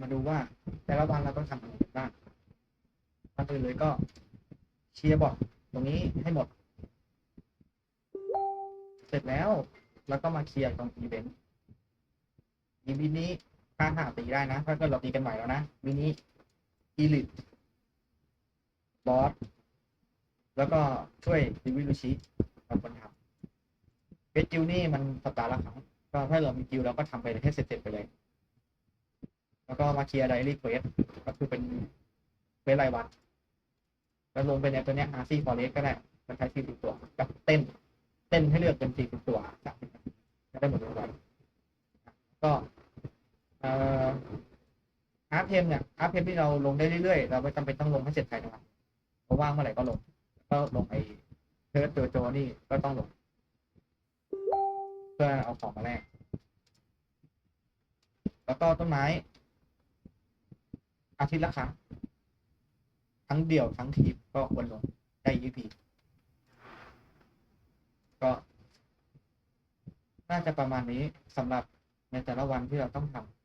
มาดูว่า แต่ละวันเราต้องทำอะไรบ้างก่อนอื่นเลยก็เคลียร์บอร์ดตรงนี้ให้หมด เสร็จแล้วเราก็มาเคลียร์ตรงอีเวนต์อีเวนต์นี้การหาตีได้นะ ถ้าเกิดเราตีกันใหม่แล้วนะวินี้อีลิทบอสแล้วก็ช่วยดิวิลูชิเป็นคนทำเวทจิวนี่มันสัปดาห์ละครั้งก็ถ้าเรามีจิวเราก็ทำไปให้เสร็จๆไปเลย แล้วก็มาเคลียร์ไดรี่เควสก็คือเป็นเควสรายวัน แล้วลงไปในตัวเนี้ยอาร์ซี่ฟอเรสก็ได้มันใช้สี่สิบตัว กับเต้น เต้นให้เลือกเป็นสี่สิบตัวสามสิบจะได้หมดเลยวันก็เอ่ออาร์เพมเนี่ยอาร์เพมที่เราลงได้เรื่อยๆ เราไม่จำเป็นต้องลงให้เสร็จภายในวันเพราะว่างเมื่อไหร่ก็ลง ก็ลงไอ้เทิร์ดโจโจนี่ก็ต้องลง เพื่อเอาของมาแลกแล้วก็ต้นไม้ อาทิตย์ละครั้งทั้งเดี่ยวทั้งทีมก็ควรลงได้ EP ก็ น่าจะประมาณนี้สำหรับในแต่ละวันที่เราต้องทำ